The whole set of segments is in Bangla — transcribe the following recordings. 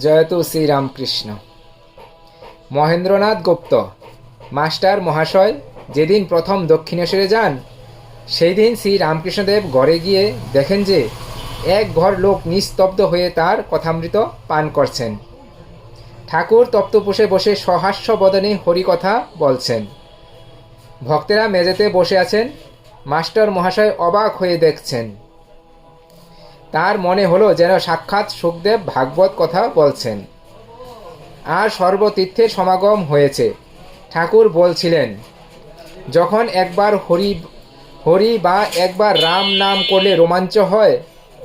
জয়তু শ্রীরামকৃষ্ণ। মহেন্দ্রনাথ গুপ্ত, মাস্টার মহাশয়, যেদিন প্রথম দক্ষিণেশ্বরে যান সেই দিন শ্রী রামকৃষ্ণদেব ঘরে গিয়ে দেখেন যে এক ঘর লোক নিস্তব্ধ হয়ে তার কথামৃত পান করছেন। ঠাকুর তপ্তপোষে বসে সহাস্য বদনে হরিকথা বলছেন। ভক্তেরা মেঝেতে বসে আছেন, মাস্টার মহাশয় অবাক হয়ে দেখছেন। তার মনে হলো যেন সাক্ষাৎ সুখদেব ভাগবত কথা বলছেন। আর সর্বতীর্থের সমাগম হয়েছে। ঠাকুর বলছিলেন, যখন একবার হরি হরি বা একবার রাম নাম করলে রোমাঞ্চ হয়,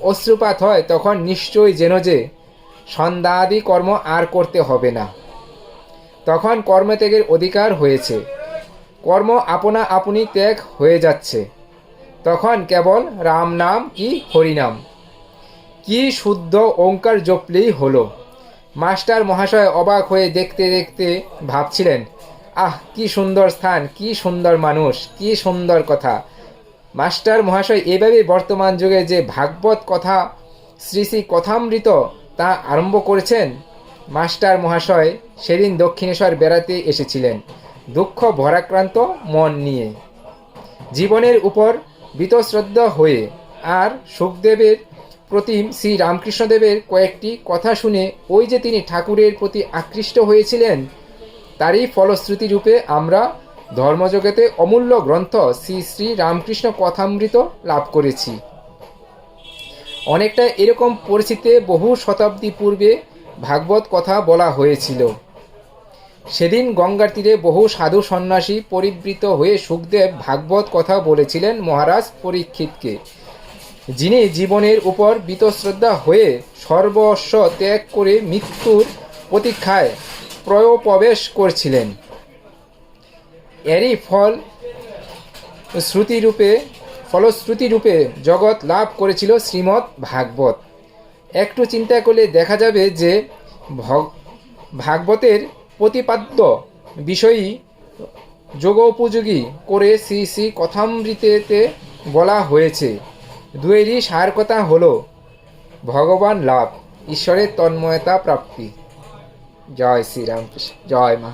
অশ্রুপাত হয়, তখন নিশ্চয়ই যেন যে সন্ধ্যাদি কর্ম আর করতে হবে না। তখন কর্মত্যাগের অধিকার হয়েছে। কর্ম আপনা আপনি ত্যাগ হয়ে যাচ্ছে। তখন কেবল রাম নাম কি হরিনাম। কি শুদ্ধ ওঙ্কার জপলেই হলো? মাস্টার মহাশয় অবাক হয়ে দেখতে দেখতে ভাবছিলেন, আহ, কি সুন্দর স্থান, কি সুন্দর মানুষ, কি সুন্দর কথা। মাস্টার মহাশয় এভাবে বর্তমান যুগে যে ভাগবত কথা, শ্রী শ্রী কথামৃত তা আরম্ভ করেছেন, মাস্টার মহাশয় সেদিন দক্ষিণেশ্বর বেড়াতে এসেছিলেন, দুঃখ ভরাক্রান্ত মন নিয়ে। জীবনের উপর বীতশ্রদ্ধ হয়ে আর সুখদেবের প্রতি শ্রী রামকৃষ্ণদেবের কয়েকটি কথা শুনে ওই যে তিনি ঠাকুরের প্রতি আকৃষ্ট হয়েছিলেন, তারই ফলশ্রুতি রূপে আমরা ধর্মজগতে অমূল্য গ্রন্থ শ্রী শ্রী রামকৃষ্ণ কথামৃত লাভ করেছি। অনেকটা এরকম পরিস্থিতিতে বহু শতাব্দী পূর্বে ভাগবত কথা বলা হয়েছিল। সেদিন গঙ্গার তীরে বহু সাধু সন্ন্যাসী পরিবৃত হয়ে সুখদেব ভাগবত কথা বলেছিলেন মহারাজ পরীক্ষিতকে। যিনি জীবনের উপর বীতশ্রদ্ধা হয়ে সর্বস্ব ত্যাগ করে মৃত্যুর প্রতীক্ষায় প্রয়োপ্রবেশ করছিলেন। এরই ফল শ্রুতিরূপে, ফলশ্রুতিরূপে জগৎ লাভ করেছিল শ্রীমৎ ভাগবত। একটু চিন্তা করলে দেখা যাবে যে ভগ- ভাগবতের প্রতিপাদ্য বিষয়ী যোগোপযোগী করে শ্রী শ্রী কথামৃতেতে বলা হয়েছে। দুয়েরই সার কথা হল ভগবান লাভ ঈশ্বরের তন্ময়তা প্রাপ্তি। জয় শ্রীরামকৃষ্ণ জয় মা।